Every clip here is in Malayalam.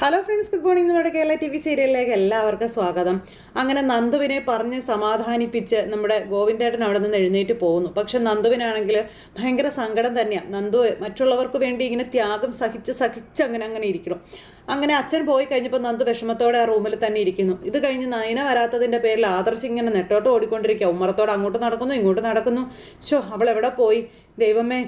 ഹലോ ഫ്രണ്ട്സ് ഗുഡ് മോർണിംഗ് നമ്മുടെ കേരള ടി വി സീരിയലിലേക്ക് എല്ലാവർക്കും സ്വാഗതം. അങ്ങനെ നന്ദുവിനെ പറഞ്ഞ് സമാധാനിപ്പിച്ച് നമ്മുടെ ഗോവിന്ദേട്ടൻ അവിടെ നിന്ന് എഴുന്നേറ്റ് പോകുന്നു. പക്ഷെ നന്ദുവിനാണെങ്കിൽ ഭയങ്കര സങ്കടം തന്നെയാണ് നന്ദു മറ്റുള്ളവർക്ക് വേണ്ടി ഇങ്ങനെ ത്യാഗം സഹിച്ച് സഹിച്ച് അങ്ങനെ അങ്ങനെ ഇരിക്കണം അങ്ങനെ അച്ഛൻ പോയി കഴിഞ്ഞപ്പോൾ നന്ദു വിഷമത്തോടെ ആ റൂമിൽ തന്നെ ഇരിക്കുന്നു. ഇത് കഴിഞ്ഞ് നയന വരാത്തതിന്റെ പേരിൽ ആദർശ് ഇങ്ങനെ നെട്ടോട്ട് ഓടിക്കൊണ്ടിരിക്കുക ഉമ്മറത്തോട് അങ്ങോട്ട് നടക്കുന്നു ഇങ്ങോട്ട് നടക്കുന്നു. ഷോ അവൾ എവിടെ പോയി? ദൈവമേ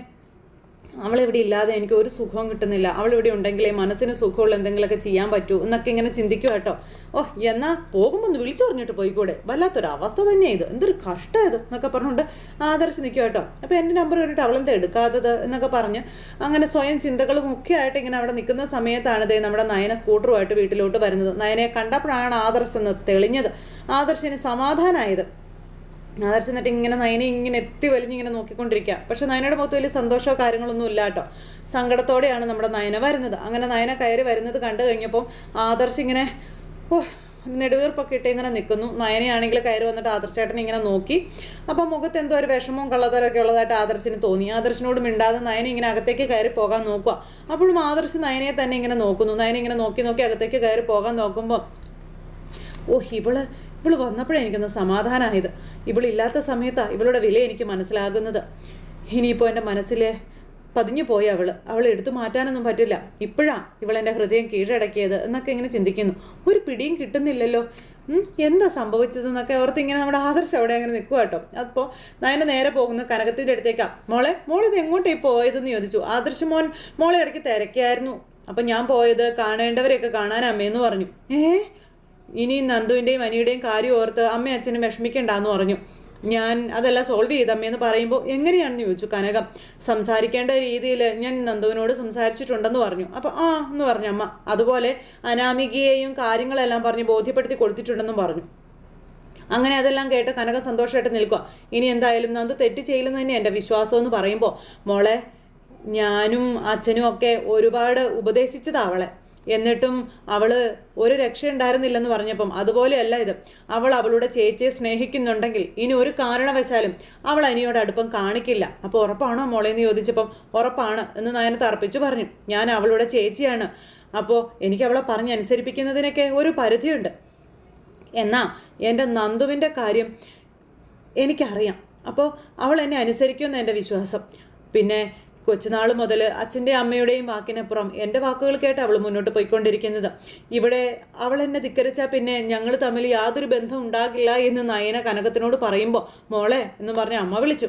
അവളിവിടെ ഇല്ലാതെ എനിക്ക് ഒരു സുഖവും കിട്ടുന്നില്ല. അവളിവിടെ ഉണ്ടെങ്കിലേ മനസ്സിന് സുഖമുള്ള എന്തെങ്കിലുമൊക്കെ ചെയ്യാൻ പറ്റൂ എന്നൊക്കെ ഇങ്ങനെ ചിന്തിക്കും കേട്ടോ. ഓ എന്നാ പോകുമ്പോൾ ഒന്ന് വിളിച്ചു പറഞ്ഞിട്ട് പോയിക്കൂടെ? വല്ലാത്തൊരു അവസ്ഥ തന്നെയാണ് ഇത്. എന്തൊരു കഷ്ടം ഇത് എന്നൊക്കെ പറഞ്ഞുകൊണ്ട് ആദർശ് നിൽക്കും കേട്ടോ. അപ്പോൾ എന്റെ നമ്പർ കണ്ടിട്ട് അവളെന്താ എടുക്കാത്തത് എന്നൊക്കെ പറഞ്ഞ് അങ്ങനെ സ്വയം ചിന്തകളും മുഖ്യമായിട്ട് ഇങ്ങനെ അവിടെ നിൽക്കുന്ന സമയത്താണ് ദേ നമ്മുടെ നയന സ്കൂട്ടറുമായിട്ട് വീട്ടിലോട്ട് വരുന്നത്. നയനെ കണ്ടപ്പോഴാണ് ആദർശ് എന്ന് തെളിഞ്ഞത്. ആദർശിന് സമാധാനമായത് ആദർശ് എന്നിട്ട് ഇങ്ങനെ നയനെ ഇങ്ങനെ എത്തി വലിഞ്ഞിങ്ങനെ നോക്കിക്കൊണ്ടിരിക്കുക പക്ഷെ നയനയുടെ മുഖത്ത് വലിയ സന്തോഷമോ കാര്യങ്ങളൊന്നും ഇല്ല കേട്ടോ. സങ്കടത്തോടെയാണ് നമ്മുടെ നയന വരുന്നത്. അങ്ങനെ നയന കയറി വരുന്നത് കണ്ടു കഴിഞ്ഞപ്പോൾ ആദർശ് ഇങ്ങനെ ഓ നെടുവീർപ്പൊക്കെ ഇട്ട് ഇങ്ങനെ നിൽക്കുന്നു നയനയാണെങ്കിൽ കയറി വന്നിട്ട് ആദർശേട്ടൻ ഇങ്ങനെ നോക്കി. അപ്പോൾ മുഖത്ത് എന്തോ ഒരു വിഷമവും കള്ളത്തരമൊക്കെ ഉള്ളതായിട്ട് ആദർശിന് തോന്നി. ആദർശിനോട് മിണ്ടാതെ നയന ഇങ്ങനെ അകത്തേക്ക് കയറി പോകാൻ നോക്കുക അപ്പോഴും ആദർശ് നയനയെ തന്നെ ഇങ്ങനെ നോക്കുന്നു. നയന ഇങ്ങനെ നോക്കി നോക്കി അകത്തേക്ക് കയറി പോകാൻ നോക്കുമ്പോൾ ഓ ഇവൾ ഇവൾ വന്നപ്പോഴേ എനിക്കൊന്ന് സമാധാനമായത് ഇവളില്ലാത്ത സമയത്താണ് ഇവളുടെ വില എനിക്ക് മനസ്സിലാകുന്നത്. ഇനിയിപ്പോൾ എന്റെ മനസ്സിലെ പതിഞ്ഞു പോയി അവൾ അവൾ എടുത്തു മാറ്റാനൊന്നും പറ്റില്ല. ഇപ്പോഴാ ഇവളെന്റെ ഹൃദയം കീഴടക്കിയത് എന്നൊക്കെ ഇങ്ങനെ ചിന്തിക്കുന്നു. ഒരു പിടിയും കിട്ടുന്നില്ലല്ലോ. എന്താ സംഭവിച്ചതെന്നൊക്കെ ഓർത്ത് ഇങ്ങനെ നമ്മുടെ ആദർശം അവിടെ അങ്ങനെ നിൽക്കുക കേട്ടോ. അപ്പോൾ നയന നേരെ പോകുന്ന കനകത്തിന്റെ അടുത്തേക്കാ. മോളെ മോളിത് എങ്ങോട്ടേ പോയതെന്ന് ചോദിച്ചു. ആദർശ് മോൻ മോളെ ഇടയ്ക്ക് തിരക്കായിരുന്നു അപ്പം ഞാൻ പോയത് കാണേണ്ടവരെയൊക്കെ കാണാൻ അമ്മയെന്ന് പറഞ്ഞു. ഏ? ഇനി നന്ദുവിന്റെയും അനിയുടെയും കാര്യം ഓർത്ത് അമ്മയും അച്ഛനും വിഷമിക്കണ്ടെന്ന് പറഞ്ഞു. ഞാൻ അതെല്ലാം സോൾവ് ചെയ്ത അമ്മയെന്ന് പറയുമ്പോൾ എങ്ങനെയാണെന്ന് ചോദിച്ചു കനകം. സംസാരിക്കേണ്ട രീതിയിൽ ഞാൻ നന്ദുവിനോട് സംസാരിച്ചിട്ടുണ്ടെന്ന് പറഞ്ഞു. അപ്പോൾ ആ എന്ന് പറഞ്ഞു അമ്മ. അതുപോലെ അനാമികയെയും കാര്യങ്ങളെല്ലാം പറഞ്ഞ് ബോധ്യപ്പെടുത്തി കൊടുത്തിട്ടുണ്ടെന്നും പറഞ്ഞു. അങ്ങനെ അതെല്ലാം കേട്ട് കനക സന്തോഷമായിട്ട് നിൽക്കുക ഇനി എന്തായാലും നന്ദു തെറ്റ് ചെയ്യില്ലെന്ന് തന്നെ എന്റെ വിശ്വാസം എന്ന് പറയുമ്പോൾ മോളെ ഞാനും അച്ഛനും ഒക്കെ ഒരുപാട് ഉപദേശിച്ചതാ അവളെ. എന്നിട്ടും അവൾ ഒരു രക്ഷ ഉണ്ടായിരുന്നില്ലെന്ന് പറഞ്ഞപ്പം അതുപോലെയല്ല ഇത്. അവൾ അവളുടെ ചേച്ചിയെ സ്നേഹിക്കുന്നുണ്ടെങ്കിൽ ഇനി ഒരു കാരണവശാലും അവൾ അനിയോട് അടുപ്പം കാണിക്കില്ല. അപ്പോൾ ഉറപ്പാണോ മോളെ എന്ന് ചോദിച്ചപ്പം ഉറപ്പാണ് എന്ന് നയന തർപ്പിച്ചു പറഞ്ഞു. ഞാൻ അവളുടെ ചേച്ചിയാണ്. അപ്പോൾ എനിക്ക് അവളെ പറഞ്ഞ് അനുസരിപ്പിക്കുന്നതിനൊക്കെ ഒരു പരിധിയുണ്ട്. എന്നാ എന്റെ നന്ദുവിന്റെ കാര്യം എനിക്കറിയാം. അപ്പോൾ അവൾ എന്നെ അനുസരിക്കുമെന്ന് എന്റെ വിശ്വാസം. പിന്നെ കൊച്ചുനാൾ മുതൽ അച്ഛന്റെ അമ്മയുടെയും വാക്കിനപ്പുറം എന്റെ വാക്കുകൾ കേട്ട് അവൾ മുന്നോട്ട് പോയിക്കൊണ്ടിരിക്കുന്നത്. ഇവിടെ അവൾ എന്നെ ധിക്കരിച്ചാൽ പിന്നെ ഞങ്ങൾ തമ്മിൽ യാതൊരു ബന്ധം ഉണ്ടാകില്ല എന്ന് നയന കനകത്തിനോട് പറയുമ്പോൾ മോളെ എന്ന് പറഞ്ഞ് അമ്മ വിളിച്ചു.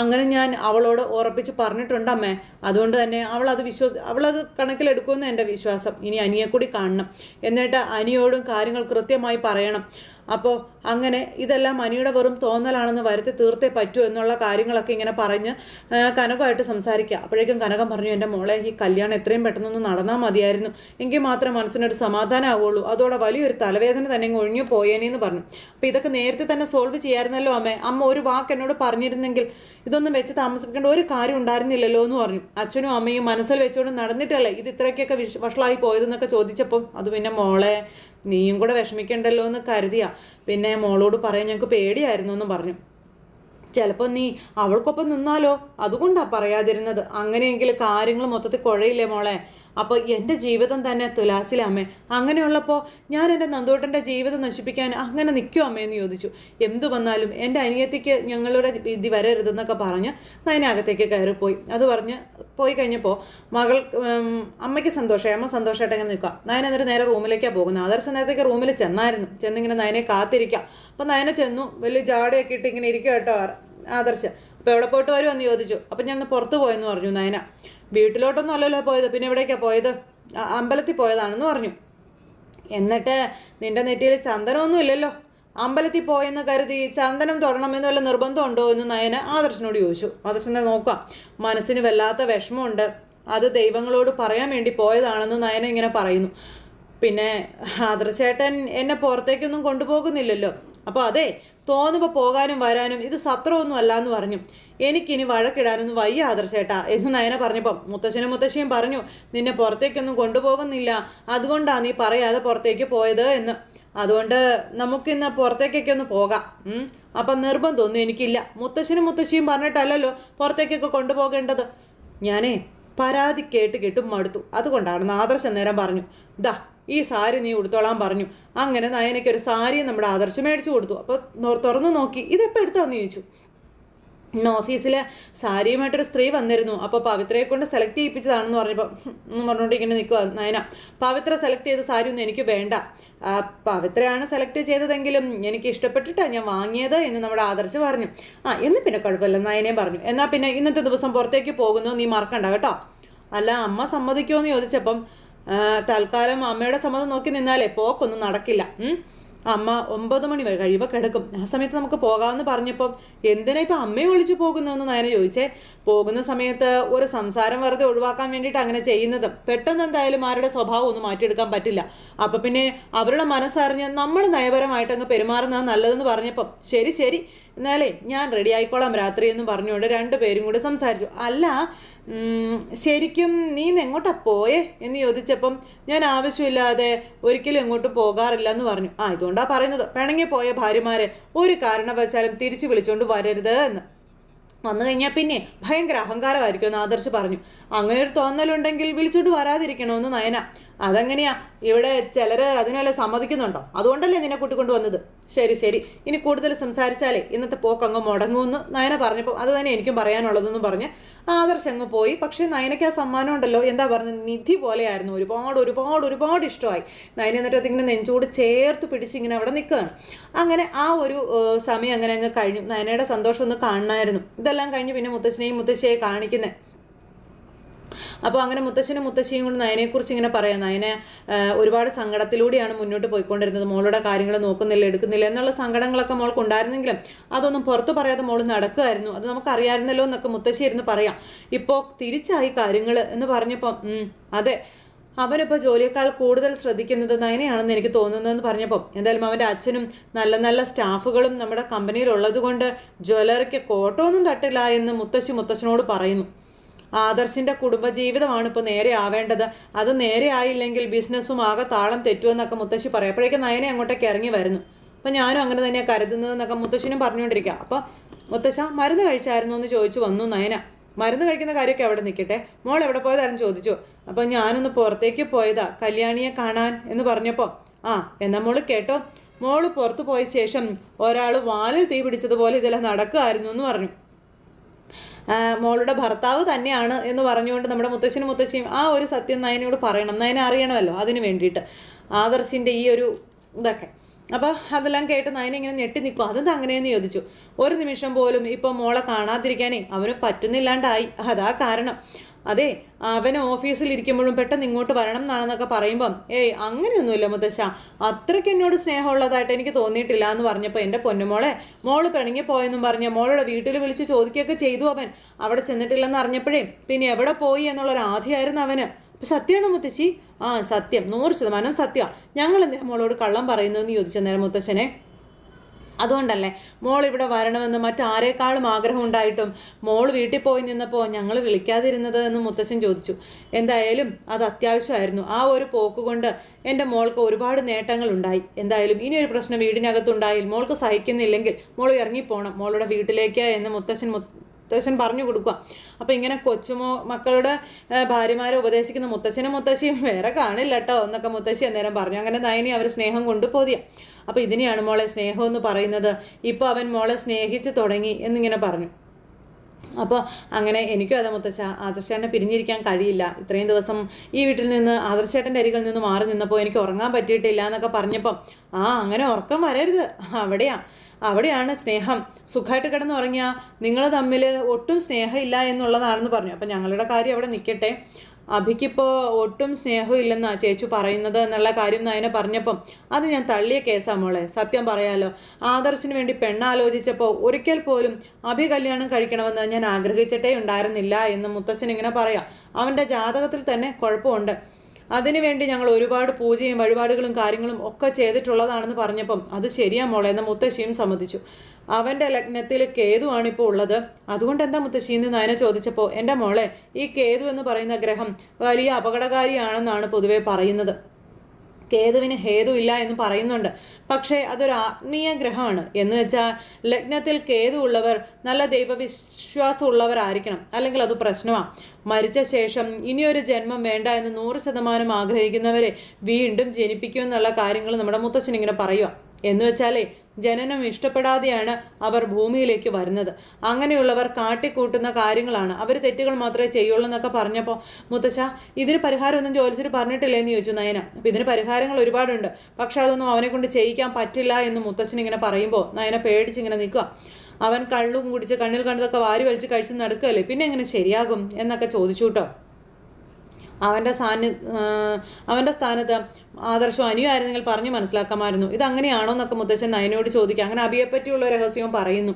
അങ്ങനെ ഞാൻ അവളോട് ഉറപ്പിച്ച് പറഞ്ഞിട്ടുണ്ട് അമ്മേ. അതുകൊണ്ട് തന്നെ അവൾ അത് വിശ്വസ അവളത് കണക്കിലെടുക്കുമെന്ന് എന്റെ വിശ്വാസം. ഇനി അനിയെ കൂടി കാണണം. എന്നിട്ട് അനിയോടും കാര്യങ്ങൾ കൃത്യമായി പറയണം. അപ്പോൾ അങ്ങനെ ഇതെല്ലാം അനിയുടെ വെറും തോന്നലാണെന്ന് വരുത്തി തീർത്തേ പറ്റൂ എന്നുള്ള കാര്യങ്ങളൊക്കെ ഇങ്ങനെ പറഞ്ഞ് കനകമായിട്ട് സംസാരിക്കുക അപ്പോഴേക്കും കനകം പറഞ്ഞു എന്റെ മോളെ ഈ കല്യാണം എത്രയും പെട്ടെന്നൊന്ന് നടന്നാൽ മതിയായിരുന്നു. എങ്കിൽ മാത്രം മനസ്സിനൊരു സമാധാനമാവുള്ളൂ അതോടെ വലിയൊരു തലവേദന തന്നെ ഒഴിഞ്ഞു പോയേനെന്ന് പറഞ്ഞു. അപ്പോൾ ഇതൊക്കെ നേരത്തെ തന്നെ സോൾവ് ചെയ്യാമായിരുന്നല്ലോ അമ്മേ. അമ്മ ഒരു വാക്ക് എന്നോട് പറഞ്ഞിരുന്നെങ്കിൽ ഇതൊന്നും വെച്ച് താമസിപ്പിക്കേണ്ട ഒരു കാര്യം ഉണ്ടായിരുന്നില്ലല്ലോ എന്ന് പറഞ്ഞു. അച്ഛനും അമ്മയും മനസ്സിൽ വെച്ചുകൊണ്ട് നടന്നിട്ടല്ലേ ഇത് ഇത്രയ്ക്കൊക്കെ വിഷ വഷളായി പോയതെന്നൊക്കെ ചോദിച്ചപ്പം അത് പിന്നെ മോളെ നീയും കൂടെ വിഷമിക്കണ്ടല്ലോ എന്ന് കരുതിയാ. പിന്നെ മോളോട് പറയാൻ ഞങ്ങൾക്ക് പേടിയായിരുന്നു എന്ന് പറഞ്ഞു. ചിലപ്പോൾ നീ അവൾക്കൊപ്പം നിന്നാലോ? അതുകൊണ്ടാ പറയാതിരുന്നത്. അങ്ങനെയെങ്കിൽ കാര്യങ്ങൾ മൊത്തത്തിൽ കുഴയില്ലേ മോളെ? അപ്പോൾ എന്റെ ജീവിതം തന്നെ തുലാസിലെ അമ്മേ. അങ്ങനെയുള്ളപ്പോൾ ഞാൻ എന്റെ നന്ദോട്ടന്റെ ജീവിതം നശിപ്പിക്കാൻ അങ്ങനെ നിൽക്കും അമ്മയെന്ന് ചോദിച്ചു. എന്തു വന്നാലും എന്റെ അനിയത്തിക്ക് ഞങ്ങളുടെ വിധി വരരുതെന്നൊക്കെ പറഞ്ഞ് നയനകത്തേക്ക് കയറിപ്പോയി. അത് പറഞ്ഞ് പോയി കഴിഞ്ഞപ്പോൾ മകൾ അമ്മയ്ക്ക് സന്തോഷമായി. അമ്മ സന്തോഷമായിട്ട് അങ്ങനെ നിൽക്കുക. നയന എന്നിട്ട് നേരെ റൂമിലേക്കാണ് പോകുന്നത്. ആദർശ നേരത്തേക്ക് റൂമിൽ ചെന്നായിരുന്നു. ചെന്നിങ്ങനെ നയനെ കാത്തിരിക്കാം. അപ്പം നയന ചെന്നു. വലിയ ജാടയൊക്കെ ഇട്ട് ഇങ്ങനെ ഇരിക്കുക കേട്ടോ. ആദർശ്. അപ്പോൾ എവിടെ പോയിട്ട് വരുമെന്ന് ചോദിച്ചു. അപ്പം ഞാൻ പുറത്ത് പോയെന്ന് പറഞ്ഞു നയന. വീട്ടിലോട്ടൊന്നും അല്ലല്ലോ പോയത് പിന്നെ എവിടേക്കാണ് പോയത്? അമ്പലത്തിൽ പോയതാണെന്ന് പറഞ്ഞു. എന്നിട്ട് നിന്റെ നെറ്റിയിൽ ചന്ദനമൊന്നും ഇല്ലല്ലോ. അമ്പലത്തിൽ പോയെന്ന് കരുതി ചന്ദനം തൊടണമെന്ന് വല്ല നിർബന്ധമുണ്ടോ എന്ന് നയന ആദർശനോട് ചോദിച്ചു. ആദർശനെ നോക്കാം മനസ്സിന് വല്ലാത്ത വിഷമമുണ്ട്. അത് ദൈവങ്ങളോട് പറയാൻ വേണ്ടി പോയതാണെന്ന് നയന ഇങ്ങനെ പറയുന്നു. പിന്നെ ആദർശേട്ടൻ എന്നെ പുറത്തേക്കൊന്നും കൊണ്ടുപോകുന്നില്ലല്ലോ. അപ്പോൾ അതെ തോന്നുമ്പോൾ പോകാനും വരാനും ഇത് സത്രമൊന്നും അല്ല എന്ന് പറഞ്ഞു. എനിക്കിനി വഴക്കിടാനൊന്നും വയ്യ ആദർശേട്ടാ എന്ന് നയന പറഞ്ഞപ്പം മുത്തശ്ശനും മുത്തശ്ശിയും പറഞ്ഞു നിന്നെ പുറത്തേക്കൊന്നും കൊണ്ടുപോകുന്നില്ല. അതുകൊണ്ടാണ് നീ പറയാതെ പുറത്തേക്ക് പോയത് എന്ന്. അതുകൊണ്ട് നമുക്കിന്ന് പുറത്തേക്കൊക്കെ ഒന്ന് പോകാം. അപ്പം നിർബന്ധമൊന്നും എനിക്കില്ല. മുത്തശ്ശനും മുത്തശ്ശിയും പറഞ്ഞിട്ടല്ലല്ലോ പുറത്തേക്കൊക്കെ കൊണ്ടുപോകേണ്ടത്. ഞാനേ പരാതി കേട്ട് കേട്ട് മടുത്തു. അതുകൊണ്ടാണ് ആദർശം നേരം പറഞ്ഞു ദാ ഈ സാരി നീ ഉടുത്തോളാൻ പറഞ്ഞു. അങ്ങനെ നയനയ്ക്ക് ഒരു സാരി നമ്മുടെ ആദർശം മേടിച്ചു കൊടുത്തു. അപ്പോൾ തുറന്നു നോക്കി ഇതെപ്പോൾ എടുത്താന്ന് ചോദിച്ചു? ഇന്ന് ഓഫീസിൽ സാരിയുമായിട്ടൊരു സ്ത്രീ വന്നിരുന്നു. അപ്പോൾ പവിത്രയെ കൊണ്ട് സെലക്ട് ചെയ്യിപ്പിച്ചതാണെന്ന് പറഞ്ഞപ്പോൾ എന്ന് പറഞ്ഞുകൊണ്ട് ഇങ്ങനെ നിൽക്കുക നയന. പവിത്ര സെലക്ട് ചെയ്ത സാരി ഒന്നും എനിക്ക് വേണ്ട. പവിത്രയാണ് സെലക്ട് ചെയ്തതെങ്കിലും എനിക്ക് ഇഷ്ടപ്പെട്ടിട്ടാണ് ഞാൻ വാങ്ങിയത് എന്ന് നമ്മുടെ ആദർശ് പറഞ്ഞു. ആ എന്ന് പിന്നെ കുഴപ്പമില്ല നയനയും പറഞ്ഞു. എന്നാൽ പിന്നെ ഇന്നത്തെ ദിവസം പുറത്തേക്ക് പോകുന്നു നീ മറക്കണ്ട കേട്ടോ. അല്ല അമ്മ സമ്മതിക്കുമോ? എന്ന് ചോദിച്ചപ്പം തൽക്കാലം അമ്മയുടെ സമ്മതം നോക്കി നിന്നാലേ പോക്കൊന്നും നടക്കില്ല. അമ്മ ഒമ്പത് മണി വരെ കഴിയുമ്പോൾ കിടക്കും. ആ സമയത്ത് നമുക്ക് പോകാമെന്ന് പറഞ്ഞപ്പോൾ എന്തിനാ ഇപ്പം അമ്മയെ വിളിച്ചു പോകുന്നതെന്ന് നയന ചോദിച്ചേ? പോകുന്ന സമയത്ത് ഒരു സംസാരം വെറുതെ ഒഴിവാക്കാൻ വേണ്ടിയിട്ട് അങ്ങനെ ചെയ്യുന്നത്. പെട്ടെന്ന് എന്തായാലും ആരുടെ സ്വഭാവം ഒന്നും മാറ്റിയെടുക്കാൻ പറ്റില്ല. അപ്പം പിന്നെ അവരുടെ മനസ്സറിഞ്ഞ് നമ്മൾ നയപരമായിട്ട് അങ്ങ് പെരുമാറുന്നത് നല്ലതെന്ന് പറഞ്ഞപ്പം ശരി ശരി എന്നാലേ ഞാൻ റെഡി ആയിക്കോളാം രാത്രി എന്ന് പറഞ്ഞുകൊണ്ട് രണ്ടുപേരും കൂടി സംസാരിച്ചു. അല്ല ശരിക്കും നീ എങ്ങോട്ടാ പോയേ? എന്ന് ചോദിച്ചപ്പം ഞാൻ ആവശ്യമില്ലാതെ ഒരിക്കലും എങ്ങോട്ട് പോകാറില്ല എന്ന് പറഞ്ഞു. ആ ഇതുകൊണ്ടാ പറയുന്നത്. പിണങ്ങി പോയ ഭാര്യമാരെ ഒരു കാരണവശാലും തിരിച്ചു വിളിച്ചുകൊണ്ട് വരരുത് എന്ന്. വന്നു കഴിഞ്ഞാൽ പിന്നെ ഭയങ്കര അഹങ്കാരമായിരിക്കും എന്ന് ആദർശ് പറഞ്ഞു. അങ്ങനെ ഒരു തോന്നലുണ്ടെങ്കിൽ വിളിച്ചോണ്ട് വരാതിരിക്കണമെന്ന് നയന. അതെങ്ങനെയാ. ഇവിടെ ചിലർ അതിനെല്ലാം സമ്മതിക്കുന്നുണ്ടോ? അതുകൊണ്ടല്ലേ നിന്നെ കൂട്ടിക്കൊണ്ട് വന്നത്. ശരി ശരി. ഇനി കൂടുതൽ സംസാരിച്ചാലേ ഇന്നത്തെ പോക്ക് അങ്ങ് മുടങ്ങുമെന്ന് നയന പറഞ്ഞപ്പോൾ അത് തന്നെ എനിക്കും പറയാനുള്ളതെന്ന് പറഞ്ഞ് ആദർശ് അങ്ങ് പോയി. പക്ഷേ നയനയ്ക്ക് ആ സമ്മാനം ഉണ്ടല്ലോ. എന്താ പറഞ്ഞത്? നിധി പോലെയായിരുന്നു. ഒരുപാട് ഒരുപാട് ഒരുപാട് ഇഷ്ടമായി. നയന എന്നിട്ട് അതിങ്ങനെ നെഞ്ചോട് ചേർത്ത് പിടിച്ച് ഇങ്ങനെ അവിടെ നിൽക്കുകയാണ്. അങ്ങനെ ആ ഒരു സമയം അങ്ങനെ അങ്ങ് കഴിഞ്ഞു. നയനയുടെ സന്തോഷം ഒന്ന് കാണണമായിരുന്നു. ഇതെല്ലാം കഴിഞ്ഞ് പിന്നെ മുത്തശ്ശനെയും മുത്തശ്ശിയെ കാണിക്കുന്നത് അപ്പോൾ അങ്ങനെ മുത്തശ്ശനും മുത്തശ്ശിയും കൊണ്ട് നയനെക്കുറിച്ച് ഇങ്ങനെ പറയാം. നയനെ ഒരുപാട് സങ്കടത്തിലൂടെയാണ് മുന്നോട്ട് പോയിക്കൊണ്ടിരുന്നത്. മോളുടെ കാര്യങ്ങൾ നോക്കുന്നില്ല എടുക്കുന്നില്ല എന്നുള്ള സങ്കടങ്ങളൊക്കെ മോൾക്ക് ഉണ്ടായിരുന്നെങ്കിലും അതൊന്നും പുറത്ത് പറയാതെ മോൾ നടക്കുമായിരുന്നു. അത് നമുക്ക് അറിയാമായിരുന്നല്ലോ എന്നൊക്കെ മുത്തശ്ശി ഇരുന്ന് പറയാം. ഇപ്പോൾ തിരിച്ചായി കാര്യങ്ങൾ എന്ന് പറഞ്ഞപ്പോൾ അതെ അവനിപ്പോൾ ജോലിയേക്കാൾ കൂടുതൽ ശ്രദ്ധിക്കുന്നത് നയനയാണെന്ന് എനിക്ക് തോന്നുന്നതെന്ന് പറഞ്ഞപ്പോൾ എന്തായാലും അവന്റെ അച്ഛനും നല്ല നല്ല സ്റ്റാഫുകളും നമ്മുടെ കമ്പനിയിലുള്ളത് കൊണ്ട് ജ്വല്ലറിക്ക് കോട്ടമൊന്നും തട്ടില്ല എന്ന് മുത്തശ്ശി മുത്തശ്ശനോട് പറയുന്നു. ആദർശിന്റെ കുടുംബജീവിതമാണ് ഇപ്പോൾ നേരെ ആവേണ്ടത്. അത് നേരെ ആയില്ലെങ്കിൽ ബിസിനസ്സും ആകെ താളം തെറ്റുമെന്നൊക്കെ മുത്തശ്ശി പറയും. അപ്പോഴേക്കും നയനെ അങ്ങോട്ടേക്ക് ഇറങ്ങി വരുന്നു. അപ്പം ഞാനും അങ്ങനെ തന്നെയാണ് കരുതുന്നതെന്നൊക്കെ മുത്തശ്ശിനും പറഞ്ഞുകൊണ്ടിരിക്കുക അപ്പോൾ മുത്തശ്ശ മരുന്ന് കഴിച്ചായിരുന്നു? എന്ന് ചോദിച്ചു വന്നു നയന. മരുന്ന് കഴിക്കുന്ന കാര്യമൊക്കെ എവിടെ നിൽക്കട്ടെ? മോൾ എവിടെ പോയതായിരുന്നു ചോദിച്ചു. അപ്പോൾ ഞാനൊന്ന് പുറത്തേക്ക് പോയതാ കല്യാണിയെ കാണാൻ എന്ന് പറഞ്ഞപ്പോൾ ആ എന്നാ മോൾ കേട്ടോ. മോൾ പുറത്തു പോയ ശേഷം ഒരാൾ വാലിൽ തീ പിടിച്ചതുപോലെ ഇതെല്ലാം നടക്കുമായിരുന്നു എന്ന് പറഞ്ഞു. മോളുടെ ഭർത്താവ് തന്നെയാണ് എന്ന് പറഞ്ഞുകൊണ്ട് നമ്മുടെ മുത്തശ്ശനും മുത്തശ്ശിയും ആ ഒരു സത്യം നയനോട് പറയണം. നയന അറിയണമല്ലോ അതിന് വേണ്ടിയിട്ട്. ആദർശിന്റെ ഈ ഒരു ഇതൊക്കെ. അപ്പോൾ അതെല്ലാം കേട്ട് നയന ഇങ്ങനെ ഞെട്ടി നിൽക്കും അതെന്താ അങ്ങനെയെന്ന് ചോദിച്ചു. ഒരു നിമിഷം പോലും ഇപ്പോൾ മോളെ കാണാതിരിക്കാനേ അവന് പറ്റുന്നില്ലാണ്ടായി. അതാ കാരണം. അതെ അവൻ ഓഫീസിൽ ഇരിക്കുമ്പോഴും പെട്ടെന്ന് ഇങ്ങോട്ട് വരണം എന്നാണെന്നൊക്കെ പറയുമ്പം ഏയ് അങ്ങനെയൊന്നുമില്ല മുത്തശ്ശ. അത്രയ്ക്ക് എന്നോട് സ്നേഹമുള്ളതായിട്ട് എനിക്ക് തോന്നിയിട്ടില്ല എന്ന് പറഞ്ഞപ്പോൾ എന്റെ പൊന്നുമോളെ മോൾ പിണങ്ങി പോയെന്നും പറഞ്ഞ് മോളുടെ വീട്ടിൽ വിളിച്ച് ചോദിക്കുകയൊക്കെ ചെയ്തു അവൻ. അവിടെ ചെന്നിട്ടില്ലെന്ന് അറിഞ്ഞപ്പോഴേ പിന്നെ എവിടെ പോയി എന്നുള്ളൊരു ആധിയായിരുന്നു അവന്. അപ്പം സത്യമാണോ മുത്തശ്ശി? ആ സത്യം. നൂറ് ശതമാനം സത്യമാണ് ഞങ്ങൾ എന്തിനാ മോളോട് കള്ളം പറയുന്നു എന്ന് ചോദിച്ചു നേരം മുത്തശ്ശനെ? അതുകൊണ്ടല്ലേ മോൾ ഇവിടെ വരണമെന്ന് മറ്റാരേക്കാളും ആഗ്രഹം ഉണ്ടായിട്ടും മോൾ വീട്ടിൽ പോയി നിന്നപ്പോൾ ഞങ്ങൾ വിളിക്കാതിരുന്നത് എന്ന് മുത്തശ്ശൻ ചോദിച്ചു. എന്തായാലും അത് അത്യാവശ്യമായിരുന്നു. ആ ഒരു പോക്ക് കൊണ്ട് എന്റെ മോൾക്ക് ഒരുപാട് നേട്ടങ്ങൾ ഉണ്ടായി എന്തായാലും ഇനി ഒരു പ്രശ്നം വീടിനകത്തുണ്ടായി മോൾക്ക് സഹിക്കുന്നില്ലെങ്കിൽ മോൾ ഇറങ്ങിപ്പോണം. മോളുടെ വീട്ടിലേക്ക് എന്ന് മുത്തശ്ശൻ മുത്തശ്ശൻ പറഞ്ഞു കൊടുക്കുക. അപ്പോൾ ഇങ്ങനെ കൊച്ചുമോ മക്കളുടെ ഭാര്യമാരെ ഉപദേശിക്കുന്ന മുത്തശ്ശനും മുത്തശ്ശിയും വേറെ കാണില്ല കേട്ടോ എന്നൊക്കെ മുത്തശ്ശി അന്നേരം പറഞ്ഞു. അങ്ങനെ നയനി അവർ സ്നേഹം കൊണ്ട് പോതിയ. അപ്പോൾ ഇതിനെയാണ് മോളെ സ്നേഹം എന്ന് പറയുന്നത്. ഇപ്പോൾ അവൻ മോളെ സ്നേഹിച്ച് തുടങ്ങി എന്നിങ്ങനെ പറഞ്ഞു. അപ്പോൾ അങ്ങനെ എനിക്കും അതെ മുത്തശ്ശ ആദർശേട്ടനെ പിരിഞ്ഞിരിക്കാൻ കഴിയില്ല. ഇത്രയും ദിവസം ഈ വീട്ടിൽ നിന്ന് ആദർശേട്ടന്റെ അരികിൽ നിന്ന് മാറി നിന്നപ്പോൾ എനിക്ക് ഉറങ്ങാൻ പറ്റിയിട്ടില്ല എന്നൊക്കെ പറഞ്ഞപ്പം ആ അങ്ങനെ ഉറക്കം വരരുത്. അവിടെയാ. അവിടെയാണ് സ്നേഹം. സുഖമായിട്ട് കിടന്നുറങ്ങിയാൽ നിങ്ങൾ തമ്മിൽ ഒട്ടും സ്നേഹമില്ല എന്നുള്ളതാണെന്ന് പറഞ്ഞു. അപ്പം ഞങ്ങളുടെ കാര്യം അവിടെ നിൽക്കട്ടെ അഭിക്കിപ്പോൾ ഒട്ടും സ്നേഹമില്ലെന്നാണ് ചേച്ചു പറയുന്നത് എന്നുള്ള കാര്യം നയനെ പറഞ്ഞപ്പം അത് ഞാൻ തള്ളിയ കേസാ മോളെ. സത്യം പറയാലോ. ആദർശിന് വേണ്ടി പെണ്ണാലോചിച്ചപ്പോൾ ഒരിക്കൽ പോലും അഭി കല്യാണം കഴിക്കണമെന്ന് ഞാൻ ആഗ്രഹിച്ചിട്ടേ ഉണ്ടായിരുന്നില്ല എന്ന് മുത്തശ്ശൻ ഇങ്ങനെ പറയാം. അവന്റെ ജാതകത്തിൽ തന്നെ കുഴപ്പമുണ്ട്. അതിനുവേണ്ടി ഞങ്ങൾ ഒരുപാട് പൂജയും വഴിപാടുകളും കാര്യങ്ങളും ഒക്കെ ചെയ്തിട്ടുള്ളതാണെന്ന് പറഞ്ഞപ്പം അത് ശരിയാ മോളെ എന്ന് മുത്തശ്ശിയും സമ്മതിച്ചു. അവന്റെ ലഗ്നത്തിൽ കേതുവാണ് ഇപ്പോൾ ഉള്ളത്. അതുകൊണ്ട് എന്താ മുത്തശ്ശി എന്ന് നയന ചോദിച്ചപ്പോൾ എന്റെ മോളെ ഈ കേതു എന്ന് പറയുന്ന ഗ്രഹം വലിയ അപകടകാരിയാണെന്നാണ് പൊതുവെ പറയുന്നത്. കേതുവിന് ഹേതുവില്ല എന്ന് പറയുന്നുണ്ട്. പക്ഷേ അതൊരു ആത്മീയ ഗ്രഹമാണ്. എന്ന് വെച്ചാൽ ലഗ്നത്തിൽ കേതു ഉള്ളവർ നല്ല ദൈവവിശ്വാസം ഉള്ളവരായിരിക്കണം അല്ലെങ്കിൽ അത് പ്രശ്നമാണ് മരിച്ച ശേഷം ഇനിയൊരു ജന്മം വേണ്ട എന്ന് നൂറ് ശതമാനം ആഗ്രഹിക്കുന്നവരെ വീണ്ടും ജനിപ്പിക്കുമെന്നുള്ള കാര്യങ്ങൾ നമ്മുടെ മുത്തശ്ശൻ ഇങ്ങനെ പറയുക എന്ന് വെച്ചാലേ ജനനം ഇഷ്ടപ്പെടാതെയാണ് അവർ ഭൂമിയിലേക്ക് വരുന്നത്. അങ്ങനെയുള്ളവർ കാട്ടിക്കൂട്ടുന്ന കാര്യങ്ങളാണ്. അവർ തെറ്റുകൾ മാത്രമേ ചെയ്യുള്ളൂ എന്നൊക്കെ പറഞ്ഞപ്പോൾ മുത്തശ്ശ ഇതിന് പരിഹാരമൊന്നും ചോദിച്ചിട്ട് പറഞ്ഞിട്ടില്ലേ? എന്ന് ചോദിച്ചു നയന. അപ്പം ഇതിന് പരിഹാരങ്ങൾ ഒരുപാടുണ്ട്. പക്ഷെ അതൊന്നും അവനെ കൊണ്ട് ചെയ്യിക്കാൻ പറ്റില്ല എന്ന് മുത്തശ്ശൻ ഇങ്ങനെ പറയുമ്പോൾ നയന പേടിച്ചിങ്ങനെ നിൽക്കുക അവൻ കള്ളും കുടിച്ച് കണ്ണിൽ കണ്ടതൊക്കെ വാരി വലിച്ച് കഴിച്ച് നടക്കുകയല്ലേ? പിന്നെ എങ്ങനെ ശരിയാകും? എന്നൊക്കെ ചോദിച്ചു കേട്ടോ. അവന്റെ സാന്നി അവന്റെ സ്ഥാനത്ത് ആദർശം അനുയായിരുന്നെങ്കിൽ പറഞ്ഞ് മനസ്സിലാക്കാമായിരുന്നു. ഇത് അങ്ങനെയാണോ എന്നൊക്കെ മുത്തശ്ശൻ നയനോട് ചോദിക്കുക. അങ്ങനെ അഭിയെപ്പറ്റിയുള്ള രഹസ്യവും പറയുന്നു.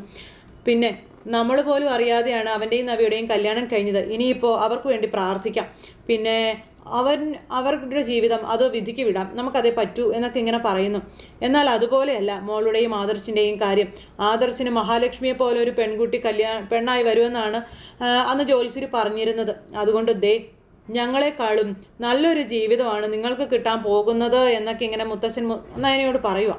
പിന്നെ നമ്മൾ പോലും അറിയാതെയാണ് അവന്റെയും നവിയുടെയും കല്യാണം കഴിഞ്ഞത്. ഇനിയിപ്പോൾ അവർക്ക് വേണ്ടി പ്രാർത്ഥിക്കാം. പിന്നെ അവൻ അവരുടെ ജീവിതം അത് വിധിക്ക് വിടാം. നമുക്കതേ പറ്റൂ എന്നൊക്കെ ഇങ്ങനെ പറയുന്നു. എന്നാൽ അതുപോലെയല്ല മോളുടെയും ആദർശിന്റെയും കാര്യം. ആദർശിന് മഹാലക്ഷ്മിയെ പോലെ ഒരു പെൺകുട്ടി കല്യാണം പെണ്ണായി വരുമെന്നാണ് അന്ന് ജോലിശ്ശേരി പറഞ്ഞിരുന്നത്. അതുകൊണ്ട് ദേ ഞങ്ങളെക്കാളും നല്ലൊരു ജീവിതമാണ് നിങ്ങൾക്ക് കിട്ടാൻ പോകുന്നത് എന്നൊക്കെ ഇങ്ങനെ മുത്തശ്ശൻ നയനയോട് പറയുക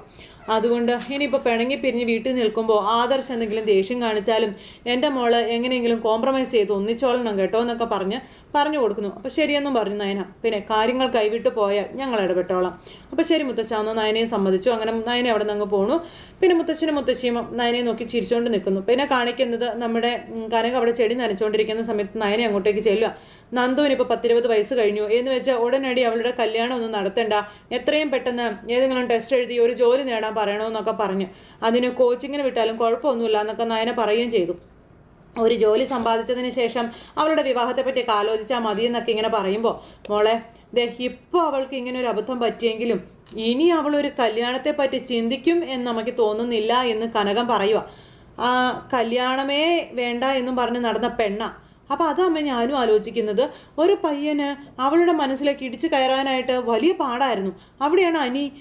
അതുകൊണ്ട് ഇനിയിപ്പോൾ പിണങ്ങി പിരിഞ്ഞ് വീട്ടിൽ നിൽക്കുമ്പോൾ ആദർശ് എന്തെങ്കിലും ദേഷ്യം കാണിച്ചാലും എന്റെ മോൾ എങ്ങനെയെങ്കിലും കോംപ്രമൈസ് ചെയ്ത് ഒന്നിച്ചോളണം കേട്ടോ എന്നൊക്കെ പറഞ്ഞ് പറഞ്ഞു കൊടുക്കുന്നു. അപ്പോൾ ശരിയെന്നും പറഞ്ഞു നയന. പിന്നെ കാര്യങ്ങൾ കൈവിട്ട് പോയാൽ ഞങ്ങൾ ഇടപെട്ടോളാം. അപ്പോൾ ശരി മുത്തശ്ശ ഒന്ന് നയനയും സമ്മതിച്ചു. അങ്ങനെ നയനെ അവിടെ നിന്ന് അങ്ങ് പോണു. പിന്നെ മുത്തശ്ശനും മുത്തശ്ശിയും നയനയെ നോക്കി ചിരിച്ചുകൊണ്ട് നിൽക്കുന്നു. പിന്നെ കാണിക്കുന്നത് നമ്മുടെ കനക അവിടെ ചെടി നനച്ചുകൊണ്ടിരിക്കുന്ന സമയത്ത് നയനെ അങ്ങോട്ടേക്ക് ചെല്ലുക നന്ദുവിന് ഇപ്പോൾ പത്തിരുപത് വയസ്സ് കഴിഞ്ഞു. എന്ന് വെച്ചാൽ ഉടനടി അവളുടെ കല്യാണം ഒന്നും നടത്തേണ്ട. എത്രയും പെട്ടെന്ന് ഏതെങ്കിലും ടെസ്റ്റ് എഴുതി ഒരു ജോലി നേടാൻ പറയണമെന്നൊക്കെ പറഞ്ഞു. അതിന് കോച്ചിങ്ങിന് വിട്ടാലും കുഴപ്പമൊന്നുമില്ല എന്നൊക്കെ നയന പറയുകയും ചെയ്തു. ഒരു ജോലി സമ്പാദിച്ചതിന് ശേഷം അവളുടെ വിവാഹത്തെപ്പറ്റിയൊക്കെ ആലോചിച്ചാൽ മതി എന്നൊക്കെ ഇങ്ങനെ പറയുമ്പോൾ മോളെ ദേ ഇപ്പോൾ അവൾക്ക് ഇങ്ങനെ ഒരു അബദ്ധം പറ്റിയെങ്കിലും ഇനി അവൾ ഒരു കല്യാണത്തെ പറ്റി ചിന്തിക്കും എന്ന് നമുക്ക് തോന്നുന്നില്ല എന്ന് കനകം പറയുക ആ കല്യാണമേ വേണ്ട എന്നും പറഞ്ഞ് നടന്ന പെണ്ണ. അപ്പോൾ അതമ്മ ഞാനും ആലോചിക്കുന്നത് ഒരു പയ്യന് അവളുടെ മനസ്സിലേക്ക് ഇടിച്ചു കയറാനായിട്ട് വലിയ പാടായിരുന്നു. അവിടെയാണ് അനി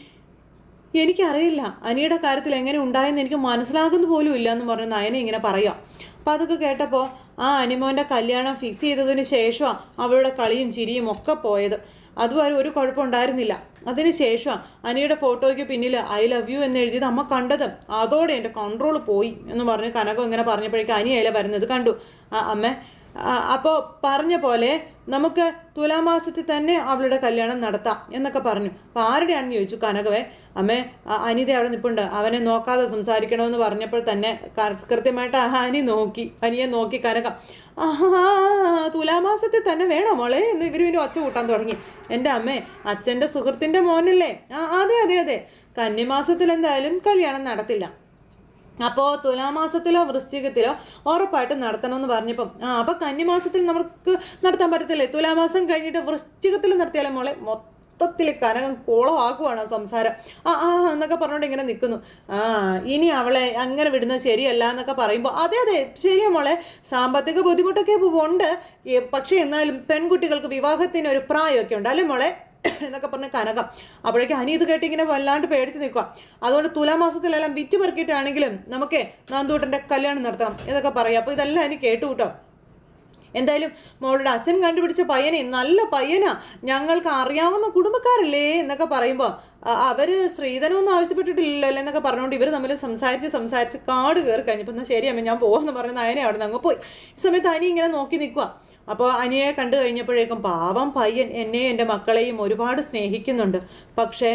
എനിക്കറിയില്ല അനിയുടെ കാര്യത്തിൽ എങ്ങനെ ഉണ്ടായെന്ന് എനിക്ക് മനസ്സിലാകുന്ന പോലും ഇല്ല എന്ന് പറഞ്ഞ് നയനെ ഇങ്ങനെ പറയാം അപ്പം അതൊക്കെ കേട്ടപ്പോൾ ആ അനിമോന്റെ കല്യാണം ഫിക്സ് ചെയ്തതിന് ശേഷമാണ് അവളുടെ കളിയും ചിരിയും ഒക്കെ പോയത്. അതുവരെ ഒരു കുഴപ്പമുണ്ടായിരുന്നില്ല അതിന് ശേഷം അനിയുടെ ഫോട്ടോയ്ക്ക് പിന്നിൽ ഐ ലവ് യു എന്ന് എഴുതിയത് അമ്മ കണ്ടത്. അതോടെ എന്റെ കൺട്രോൾ പോയി എന്ന് പറഞ്ഞ് കനകം ഇങ്ങനെ പറഞ്ഞപ്പോഴേക്കും അനിയല വരുന്നത് കണ്ടു. അമ്മ അപ്പോൾ പറഞ്ഞ പോലെ നമുക്ക് തുലാമാസത്തിൽ തന്നെ അവളുടെ കല്യാണം നടത്താം എന്നൊക്കെ പറഞ്ഞു. അപ്പോൾ ആരുടെയാണെന്ന് ചോദിച്ചു? കനകവേ. അമ്മേ അനിത അവിടെ നിൽപ്പുണ്ട് അവനെ നോക്കാതെ സംസാരിക്കണമെന്ന് പറഞ്ഞപ്പോൾ തന്നെ കൃത്യമായിട്ട് അനി നോക്കി. അനിയെ നോക്കി കനകം. തുലാമാസത്തിൽ തന്നെ വേണോ മോളെ? എന്ന് ഇവർ പിന്നെ ഒച്ച കൂട്ടാൻ തുടങ്ങി. എന്റെ അമ്മേ അച്ഛന്റെ സുഹൃത്തിന്റെ മോനല്ലേ? ആ അതെ അതെ അതെ. കന്നിമാസത്തിൽ എന്തായാലും കല്യാണം നടത്തില്ല. അപ്പോൾ തുലാമാസത്തിലോ വൃശ്ചികത്തിലോ ഉറപ്പായിട്ടും നടത്തണമെന്ന് പറഞ്ഞപ്പം ആ അപ്പോൾ കന്നിമാസത്തിൽ നമുക്ക് നടത്താൻ പറ്റത്തില്ലേ? തുലാമാസം കഴിഞ്ഞിട്ട് വൃശ്ചികത്തിൽ നടത്തിയാലും മോളെ മൊത്തത്തിൽ കനകം കുളമാക്കുവാണ് സംസാരം. ആ ആ എന്നൊക്കെ പറഞ്ഞുകൊണ്ട് ഇങ്ങനെ നിൽക്കുന്നു. ആ ഇനി അവളെ അങ്ങനെ വിടുന്നത് ശരിയല്ല എന്നൊക്കെ പറയുമ്പോൾ അതെ അതെ ശരിയാ മോളെ. സാമ്പത്തിക ബുദ്ധിമുട്ടൊക്കെ ഉണ്ട്. പക്ഷേ എന്നാലും പെൺകുട്ടികൾക്ക് വിവാഹത്തിന് ഒരു പ്രായമൊക്കെ ഉണ്ട്. അല്ലേ മോളെ? എന്നൊക്കെ പറഞ്ഞ് കനകം. അപ്പോഴേക്കും അനി ഇത് കേട്ട് ഇങ്ങനെ വല്ലാണ്ട് പേടിച്ച് നിൽക്കുക അതുകൊണ്ട് തുലാമാസത്തിലെല്ലാം വിറ്റ് പെറുക്കിയിട്ടാണെങ്കിലും നമുക്ക് നാന്തൂട്ടന്റെ കല്യാണം നടത്തണം എന്നൊക്കെ പറയാം. അപ്പോൾ ഇതെല്ലാം അനി കേട്ടു കൂട്ടോ. എന്തായാലും മോളുടെ അച്ഛൻ കണ്ടുപിടിച്ച പയ്യനെ നല്ല പയ്യനാ. ഞങ്ങൾക്ക് അറിയാവുന്ന കുടുംബക്കാരല്ലേ എന്നൊക്കെ പറയുമ്പോൾ അവർ സ്ത്രീധനമൊന്നും ആവശ്യപ്പെട്ടിട്ടില്ലല്ലോ എന്നൊക്കെ പറഞ്ഞുകൊണ്ട് ഇവർ തമ്മിൽ സംസാരിച്ച് സംസാരിച്ച് കാട് കയറി കഴിഞ്ഞപ്പോൾ എന്നാൽ ശരി അമ്മ ഞാൻ പോകുമെന്ന് പറഞ്ഞ നയനെ അവിടെ നിന്ന് അങ്ങ് പോയി. ഈ സമയത്ത് അനി ഇങ്ങനെ നോക്കി നിൽക്കുക അപ്പോൾ അനിയെ കണ്ടു കഴിഞ്ഞപ്പോഴേക്കും പാവം പയ്യൻ എന്നെയും എന്റെ മക്കളെയും ഒരുപാട് സ്നേഹിക്കുന്നുണ്ട്. പക്ഷേ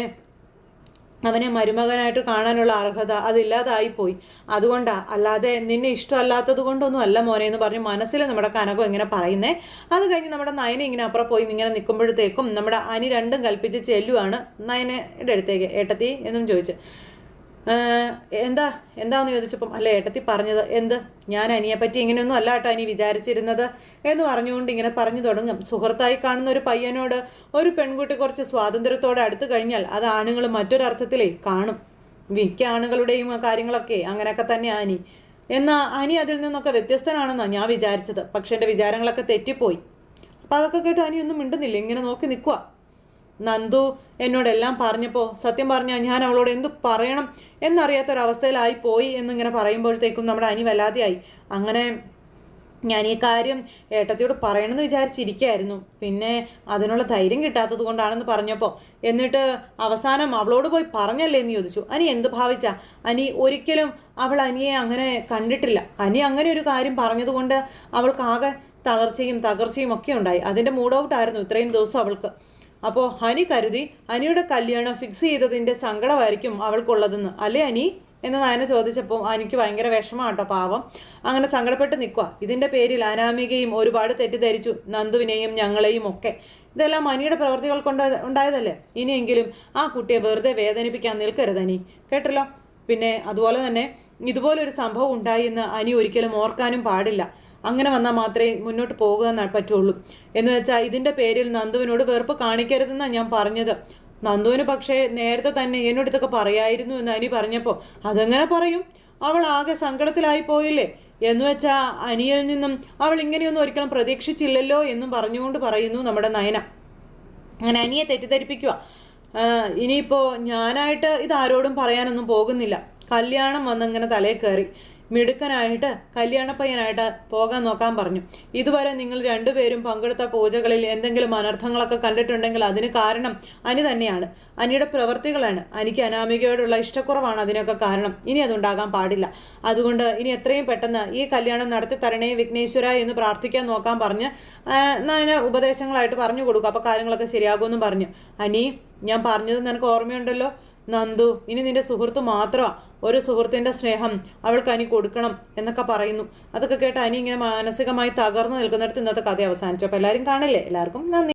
അവനെ മരുമകനായിട്ട് കാണാനുള്ള അർഹത അതില്ലാതായിപ്പോയി അതുകൊണ്ടാ അല്ലാതെ നിന്നെ ഇഷ്ടമല്ലാത്തത് കൊണ്ടൊന്നും അല്ല മോനെ എന്ന് പറഞ്ഞ് മനസ്സിൽ നമ്മുടെ കനകം ഇങ്ങനെ പറയുന്നേ. അത് കഴിഞ്ഞ് നമ്മുടെ നയനെ ഇങ്ങനെ അപ്പുറം പോയി ഇങ്ങനെ നിൽക്കുമ്പോഴത്തേക്കും നമ്മുടെ അനി രണ്ടും കൽപ്പിച്ച് ചെല്ലുവാണ് നയനയുടെ അടുത്തേക്ക്. ഏട്ടത്തി എന്നും ചോദിച്ച്. എന്താ എന്താന്ന് ചോദിച്ചപ്പം അല്ല ഏട്ടത്തി പറഞ്ഞത് എന്ത്? ഞാൻ അനിയെപ്പറ്റി ഇങ്ങനെയൊന്നും അല്ല കേട്ടോ അനി വിചാരിച്ചിരുന്നത് എന്ന് പറഞ്ഞുകൊണ്ട് ഇങ്ങനെ പറഞ്ഞു തുടങ്ങും. സുഹൃത്തായി കാണുന്ന ഒരു പയ്യനോട് ഒരു പെൺകുട്ടി കുറച്ച് സ്വാതന്ത്ര്യത്തോടെ അടുത്ത് കഴിഞ്ഞാൽ അത് ആണുങ്ങൾ മറ്റൊരർത്ഥത്തിലേ കാണും. മിക്ക ആണുങ്ങളുടെയും കാര്യങ്ങളൊക്കെ അങ്ങനെയൊക്കെ തന്നെ അനി. എന്നാൽ അനി അതിൽ നിന്നൊക്കെ വ്യത്യസ്തനാണെന്നാണ് ഞാൻ വിചാരിച്ചത്. പക്ഷെ എന്റെ വിചാരങ്ങളൊക്കെ തെറ്റിപ്പോയി. അപ്പം അതൊക്കെ കേട്ട് അനി ഒന്നും മിണ്ടുന്നില്ല. ഇങ്ങനെ നോക്കി നിൽക്കുക നന്ദു എന്നോടെല്ലാം പറഞ്ഞപ്പോൾ സത്യം പറഞ്ഞാൽ ഞാൻ അവളോട് എന്തു പറയണം എന്നറിയാത്തൊരവസ്ഥയിലായി പോയി എന്നിങ്ങനെ പറയുമ്പോഴത്തേക്കും നമ്മുടെ അനി വല്ലാതെയായി. അങ്ങനെ ഞാൻ ഈ കാര്യം ഏട്ടത്തിയോട് പറയണമെന്ന് വിചാരിച്ചിരിക്കുകയായിരുന്നു പിന്നെ അതിനുള്ള ധൈര്യം കിട്ടാത്തത് കൊണ്ടാണെന്ന് പറഞ്ഞപ്പോൾ എന്നിട്ട് അവസാനം അവളോട് പോയി പറഞ്ഞല്ലേ എന്ന് ചോദിച്ചു. അനി എന്ത് ഭാവിച്ച? അനി ഒരിക്കലും അവൾ അനിയെ അങ്ങനെ കണ്ടിട്ടില്ല. അനി അങ്ങനെ ഒരു കാര്യം പറഞ്ഞതുകൊണ്ട് അവൾക്കാകെ തളർച്ചയും തകർച്ചയും ഒക്കെ ഉണ്ടായി. അതിന്റെ മൂഡ് ഔട്ടായിരുന്നു ഇത്രയും ദിവസം അവൾക്ക്. അപ്പോൾ ഹനി കരുതി അനിയുടെ കല്യാണം ഫിക്സ് ചെയ്തതിന്റെ സങ്കടമായിരിക്കും അവൾക്കുള്ളതെന്ന്. അല്ലേ അനി എന്ന് നയന ചോദിച്ചപ്പോൾ എനിക്ക് ഭയങ്കര വിഷമമാണ് കേട്ടോ പാവം. അങ്ങനെ സങ്കടപ്പെട്ട് നിൽക്കുക ഇതിന്റെ പേരിൽ അനാമികയും ഒരുപാട് തെറ്റിദ്ധരിച്ചു നന്ദുവിനെയും ഞങ്ങളെയും ഒക്കെ. ഇതെല്ലാം അനിയുടെ പ്രവൃത്തികൾ കൊണ്ട് ഉണ്ടായതല്ലേ? ഇനിയെങ്കിലും ആ കുട്ടിയെ വെറുതെ വേദനിപ്പിക്കാൻ നിൽക്കരുത് അനി കേട്ടല്ലോ? പിന്നെ അതുപോലെ തന്നെ ഇതുപോലൊരു സംഭവം ഉണ്ടായി എന്ന് അനി ഒരിക്കലും ഓർക്കാനും പാടില്ല. അങ്ങനെ വന്നാൽ മാത്രമേ മുന്നോട്ട് പോകുക പറ്റുള്ളൂ. എന്ന് വെച്ചാൽ ഇതിന്റെ പേരിൽ നന്ദുവിനോട് വെറുപ്പ് കാണിക്കരുതെന്നാണ് ഞാൻ പറഞ്ഞത്. നന്ദുവിന് പക്ഷേ നേരത്തെ തന്നെ എന്നോട് ഇതൊക്കെ പറയായിരുന്നു എന്ന് അനി പറഞ്ഞപ്പോൾ അതെങ്ങനെ പറയും? അവൾ ആകെ സങ്കടത്തിലായി പോയില്ലേ? എന്ന് വെച്ചാൽ അനിയിൽ നിന്നും അവൾ ഇങ്ങനെയൊന്നും ഒരിക്കലും പ്രതീക്ഷിച്ചില്ലല്ലോ എന്നും പറഞ്ഞുകൊണ്ട് പറയുന്നു നമ്മുടെ നയന. അങ്ങനെ അനിയെ തെറ്റിദ്ധരിപ്പിക്കുക. ഇനിയിപ്പോൾ ഞാനായിട്ട് ഇത് ആരോടും പറയാനൊന്നും പോകുന്നില്ല. കല്യാണം വന്നിങ്ങനെ തലേ കയറി. മിടുക്കനായിട്ട് കല്യാണപ്പയ്യനായിട്ട് പോകാൻ നോക്കാൻ പറഞ്ഞു. ഇതുവരെ നിങ്ങൾ രണ്ടുപേരും പങ്കെടുത്ത പൂജകളിൽ എന്തെങ്കിലും അനർത്ഥങ്ങളൊക്കെ കണ്ടിട്ടുണ്ടെങ്കിൽ അതിന് കാരണം അനി തന്നെയാണ്. അനിയുടെ പ്രവൃത്തികളാണ് അനിക്ക് അനാമികയോടുള്ള ഇഷ്ടക്കുറവാണ് അതിനൊക്കെ കാരണം. ഇനി അതുണ്ടാകാൻ പാടില്ല. അതുകൊണ്ട് ഇനി എത്രയും പെട്ടെന്ന് ഈ കല്യാണം നടത്തി തരണേ വിഘ്നേശ്വര എന്ന് പ്രാർത്ഥിക്കാൻ നോക്കാൻ പറഞ്ഞ് ഞാൻ ഉപദേശങ്ങളായിട്ട് പറഞ്ഞു കൊടുക്കും. അപ്പോൾ കാര്യങ്ങളൊക്കെ ശരിയാകുമെന്നും പറഞ്ഞു. അനി ഞാൻ പറഞ്ഞത് നിനക്ക് ഓർമ്മയുണ്ടല്ലോ? നന്ദു ഇനി നിന്റെ സുഹൃത്ത് മാത്രമാണ് ഒരു സുഹൃത്തിന്റെ സ്നേഹം അവൾക്ക് അനി കൊടുക്കണം എന്നൊക്കെ പറയുന്നു. അതൊക്കെ കേട്ട് അനി ഇങ്ങനെ മാനസികമായി തകർന്നു നിൽക്കുന്നിടത്ത് ഇന്നത്തെ കഥ അവസാനിച്ചു. അപ്പോൾ എല്ലാവരും കാണില്ലേ? എല്ലാവർക്കും നന്ദി.